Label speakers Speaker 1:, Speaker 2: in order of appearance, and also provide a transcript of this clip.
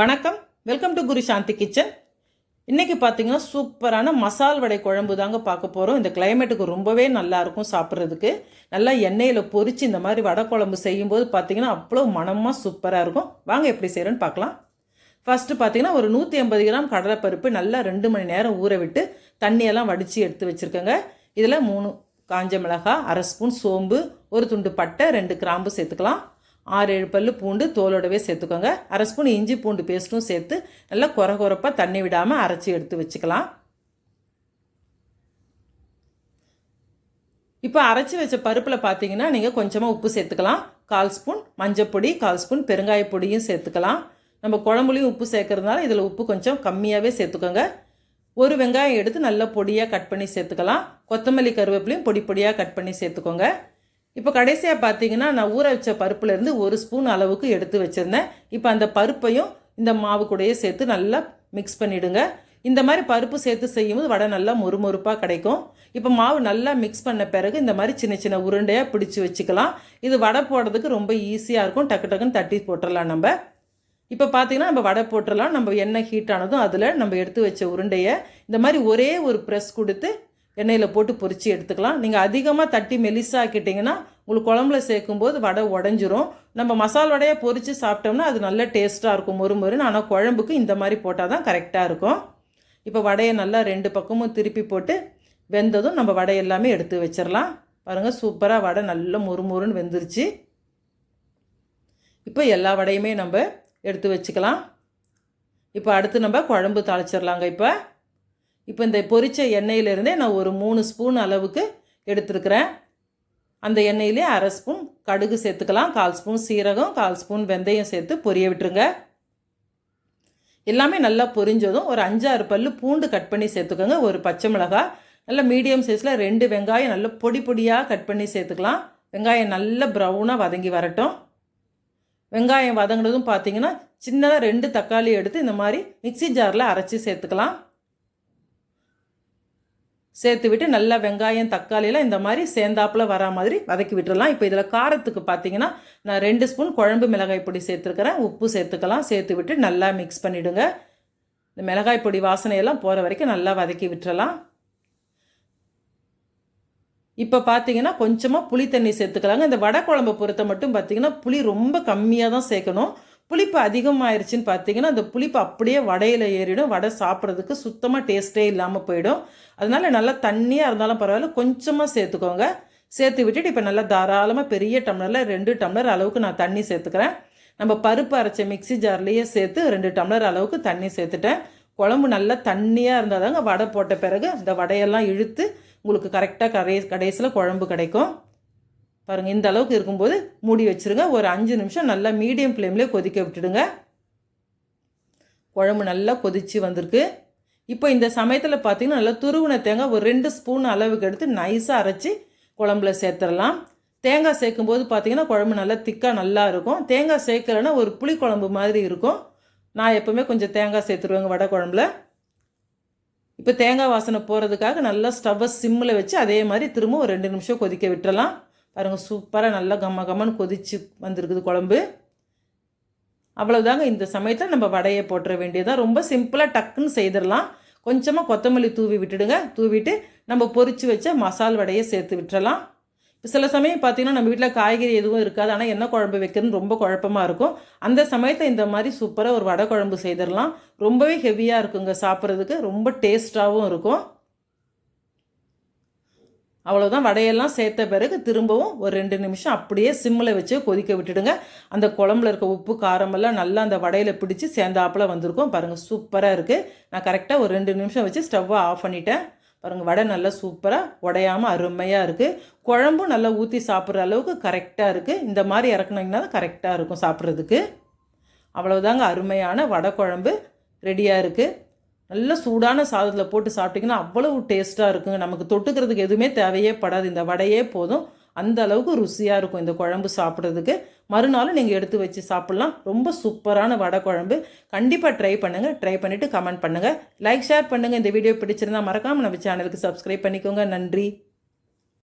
Speaker 1: வணக்கம். Welcome to Guru Shanthi kitchen இன்றைக்கி பார்த்தீங்கன்னா சூப்பரான மசால் வடை குழம்பு தாங்க பார்க்க போகிறோம் இந்த கிளைமேட்டுக்கு ரொம்பவே நல்லாயிருக்கும் சாப்பிட்றதுக்கு. நல்லா எண்ணெயில் பொரித்து இந்த மாதிரி வடை குழம்பு செய்யும்போது பார்த்தீங்கன்னா அவ்வளோ மனமாக சூப்பராக இருக்கும். வாங்க எப்படி செய்கிறேன்னு பார்க்கலாம். ஃபஸ்ட்டு பார்த்தீங்கன்னா ஒரு நூற்றி ஐம்பது கிராம் கடலைப்பருப்பு நல்லா ரெண்டு மணி நேரம் ஊற விட்டு தண்ணியெல்லாம் வடித்து எடுத்து வச்சுருக்கோங்க. இதில் மூணு காஞ்ச மிளகாய் அரை ஸ்பூன் சோம்பு ஒரு துண்டு பட்டை ரெண்டு கிராம்பு சேர்த்துக்கலாம். ஆறு ஏழு பல்லு பூண்டு தோலோடவே சேர்த்துக்கோங்க. அரை ஸ்பூன் இஞ்சி பூண்டு பேஸ்ட்டும் சேர்த்து நல்லா குறை குறைப்பாக தண்ணி விடாமல் அரைச்சி எடுத்து வச்சுக்கலாம். இப்போ அரைச்சி வச்ச பருப்பில் பார்த்தீங்கன்னா நீங்கள் கொஞ்சமாக உப்பு சேர்த்துக்கலாம். கால் ஸ்பூன் மஞ்சப்பொடி கால் ஸ்பூன் பெருங்காய பொடியும் சேர்த்துக்கலாம். நம்ம குழம்புலையும் உப்பு சேர்க்கறதுனால இதில் உப்பு கொஞ்சம் கம்மியாகவே சேர்த்துக்கோங்க. ஒரு வெங்காயம் எடுத்து நல்லா பொடியாக கட் பண்ணி சேர்த்துக்கலாம். கொத்தமல்லி கருவேப்பிலையும் பொடி பொடியாக கட் பண்ணி சேர்த்துக்கோங்க. இப்போ கடைசியாக பார்த்தீங்கன்னா நான் ஊற வச்ச பருப்புலேருந்து ஒரு ஸ்பூன் அளவுக்கு எடுத்து வச்சுருந்தேன். இப்போ அந்த பருப்பையும் இந்த மாவு கூடயே சேர்த்து நல்லா மிக்ஸ் பண்ணிவிடுங்க இந்த மாதிரி பருப்பு சேர்த்து செய்யும்போது வடை நல்லா மொறுமொறுப்பாக கிடைக்கும். இப்போ மாவு நல்லா மிக்ஸ் பண்ண பிறகு இந்த மாதிரி சின்ன சின்ன உருண்டையாக பிடிச்சி வச்சுக்கலாம். இது வடை போடுறதுக்கு ரொம்ப ஈஸியாக இருக்கும். டக்கு டக்குன்னு தட்டி போட்டுடலாம் நம்ம. இப்போ பார்த்தீங்கன்னா நம்ம வடை போட்டுடலாம் நம்ம எண்ணெய் ஹீட் ஆனதும் அதில் நம்ம எடுத்து வச்ச உருண்டையை இந்த மாதிரி ஒரே ஒரு ப்ரெஸ் கொடுத்து எண்ணெயில் போட்டு பொரித்து எடுத்துக்கலாம். நீங்கள் அதிகமாக தட்டி மெலிசாக்கிட்டிங்கன்னா உங்களுக்கு குழம்புல சேர்க்கும்போது வடை உடஞ்சிரும். நம்ம மசால் வடையை பொரித்து சாப்பிட்டோம்னா அது நல்ல டேஸ்ட்டாக இருக்கும் மொறு மொறுன்னு. ஆனால் குழம்புக்கு இந்த மாதிரி போட்டால் தான் கரெக்டாக இருக்கும். இப்போ வடையை நல்லா ரெண்டு பக்கமும் திருப்பி போட்டு வெந்ததும் நம்ம வடை எல்லாமே எடுத்து வச்சிடலாம் பாருங்கள் சூப்பராக வடை நல்லா மொறு மொறுன்னு வெந்துருச்சு. இப்போ எல்லா வடையுமே நம்ம எடுத்து வச்சுக்கலாம். இப்போ அடுத்து நம்ம குழம்பு தாளிச்சிடலாங்க இப்போ. இப்போ இந்த பொரித்த எண்ணெயிலிருந்தே நான் ஒரு மூணு ஸ்பூன் அளவுக்கு எடுத்துருக்கிறேன். அந்த எண்ணெயிலே அரை ஸ்பூன் கடுகு சேர்த்துக்கலாம். கால் ஸ்பூன் சீரகம் கால் ஸ்பூன் வெந்தயம் சேர்த்து பொரிய விட்டுருங்க. எல்லாமே நல்லா பொரிஞ்சதும் ஒரு அஞ்சாறு பல் பூண்டு கட் பண்ணி சேர்த்துக்கோங்க. ஒரு பச்சை மிளகாய் நல்லா மீடியம் சைஸில் ரெண்டு வெங்காயம் நல்லா பொடி பொடியாக கட் பண்ணி சேர்த்துக்கலாம். வெங்காயம் நல்லா ப்ரௌனாக வதங்கி வரட்டும். வெங்காயம் வதங்கினதும் பார்த்தீங்கன்னா சின்னதாக ரெண்டு தக்காளி எடுத்து இந்த மாதிரி மிக்சி ஜாரில் அரைச்சி சேர்த்துக்கலாம். சேர்த்து விட்டு நல்லா வெங்காயம் தக்காளியெல்லாம் இந்த மாதிரி சேர்ந்தாப்பில் வரா மாதிரி வதக்கி விட்டுடலாம் இப்போ இதில் காரத்துக்கு பார்த்தீங்கன்னா நான் ரெண்டு ஸ்பூன் குழம்பு மிளகாய் பொடி சேர்த்துருக்கிறேன். உப்பு சேர்த்துக்கலாம். சேர்த்து விட்டு நல்லா மிக்ஸ் பண்ணிவிடுங்க இந்த மிளகாய் பொடி வாசனையெல்லாம் போகிற வரைக்கும் நல்லா வதக்கி விட்டுறலாம். இப்போ பார்த்தீங்கன்னா கொஞ்சமாக புளி தண்ணி சேர்த்துக்கலாங்க. இந்த வடை குழம்பை பொறுத்த மட்டும் பார்த்தீங்கன்னா புளி ரொம்ப கம்மியாக தான் சேர்க்கணும். புளிப்பு அதிகமாயிருச்சுன்னு பார்த்தீங்கன்னா அந்த புளிப்பு அப்படியே வடையில் ஏறிடும். வடை சாப்பிட்றதுக்கு சுத்தமாக டேஸ்ட்டே இல்லாமல் போயிடும். அதனால நல்லா தண்ணியாக இருந்தாலும் பரவாயில்ல. கொஞ்சமாக சேர்த்துக்கோங்க. சேர்த்து விட்டுட்டு இப்போ நல்லா தாராளமாக பெரிய டம்ளரில் ரெண்டு டம்ளர் அளவுக்கு நான் தண்ணி சேர்த்துக்கிறேன். நம்ம பருப்பு அரைச்ச மிக்சி ஜார்லேயே சேர்த்து ரெண்டு டம்ளர் அளவுக்கு தண்ணி சேர்த்துட்டேன். குழம்பு நல்லா தண்ணியாக இருந்தால் தாங்க வடை போட்ட பிறகு இந்த வடையெல்லாம் இழுத்து உங்களுக்கு கரெக்டாக கடை கடைசியில் குழம்பு கிடைக்கும். பாருங்கள் இந்த அளவுக்கு இருக்கும்போது மூடி வச்சுருங்க. ஒரு அஞ்சு நிமிஷம் நல்லா மீடியம் ஃப்ளேம்லேயே கொதிக்க விட்டுடுங்க. குழம்பு நல்லா கொதித்து வந்திருக்கு. இப்போ இந்த சமயத்தில் பார்த்தீங்கன்னா நல்லா துருவின தேங்காய் ஒரு ரெண்டு ஸ்பூன் அளவுக்கு எடுத்து நைஸாக அரைச்சி குழம்புல சேர்த்துடலாம். தேங்காய் சேர்க்கும்போது பார்த்திங்கன்னா குழம்பு நல்லா திக்காக நல்லா இருக்கும். தேங்காய் சேர்க்கலைன்னா ஒரு புளி குழம்பு மாதிரி இருக்கும். நான் எப்போவுமே கொஞ்சம் தேங்காய் சேர்த்துருவேங்க வடை குழம்புல. இப்போ தேங்காய் வாசனை போகிறதுக்காக நல்லா ஸ்டவ்வை சிம்மில் வச்சு அதே மாதிரி திரும்ப ஒரு ரெண்டு நிமிஷம் கொதிக்க விட்டுறலாம். பாருங்கள் சூப்பராக நல்லா கம்ம கம்மன்னு கொதிச்சு வந்திருக்குது குழம்பு. அவ்வளோதாங்க இந்த சமயத்தில் நம்ம வடையை போட்டுற வேண்டியதான் ரொம்ப சிம்பிளாக டக்குன்னு செய்திடலாம். கொஞ்சமாக கொத்தமல்லி தூவி விட்டுடுங்க. தூவிட்டு நம்ம பொரித்து வச்ச மசால் வடையை சேர்த்து விட்டுறலாம். இப்போ சில சமயம் பார்த்தீங்கன்னா நம்ம வீட்டில் காய்கறி எதுவும் இருக்காது. ஆனால் என்ன குழம்பு வைக்கிறதுன்னு ரொம்ப குழப்பமாக இருக்கும். அந்த சமயத்தில் இந்த மாதிரி சூப்பராக ஒரு வடை குழம்பு செய்திடலாம். ரொம்பவே ஹெவியாக இருக்குங்க சாப்பிட்றதுக்கு. ரொம்ப டேஸ்ட்டாகவும் இருக்கும். அவ்வளோதான் வடையெல்லாம் சேர்த்த பிறகு திரும்பவும் ஒரு ரெண்டு நிமிஷம் அப்படியே சிம்மில் வச்சு கொதிக்க விட்டுடுங்க. அந்த குழம்புல இருக்க உப்பு காரமெல்லாம் நல்லா அந்த வடையில் பிடிச்சி சேர்ந்தாப்பில் வந்திருக்கும். பாருங்கள் சூப்பராக இருக்குது நான் கரெக்டாக ஒரு ரெண்டு நிமிஷம் வச்சு ஸ்டவ்வை ஆஃப் பண்ணிட்டேன். பாருங்கள் வடை நல்லா சூப்பராக உடையாமல் அருமையாக இருக்குது குழம்பும் நல்லா ஊற்றி சாப்பிட்ற அளவுக்கு கரெக்டாக இருக்குது இந்த மாதிரி இறக்குனீங்கன்னா தான் கரெக்டாக இருக்கும் சாப்பிட்றதுக்கு. அவ்வளோதாங்க அருமையான வடை குழம்பு. ரெடியாக இருக்குது நல்ல சூடான சாதத்தில் போட்டு சாப்பிட்டிங்கன்னா அவ்வளவு டேஸ்ட்டாக இருக்குங்க. நமக்கு தொட்டுக்கிறதுக்கு எதுவுமே தேவையே படாது. இந்த வடையே போதும். அந்த அளவுக்கு ருசியாக இருக்கும் இந்த குழம்பு சாப்பிட்றதுக்கு. மறுநாளும் நீங்கள் எடுத்து வச்சு சாப்பிட்லாம். ரொம்ப சூப்பரான வடை குழம்பு. கண்டிப்பாக ட்ரை பண்ணுங்கள் ட்ரை பண்ணிவிட்டு கமெண்ட் பண்ணுங்கள் லைக் ஷேர் பண்ணுங்கள் இந்த வீடியோ பிடிச்சிருந்தா மறக்காமல் நம்ம சேனலுக்கு சப்ஸ்கிரைப் பண்ணிக்கோங்க. நன்றி.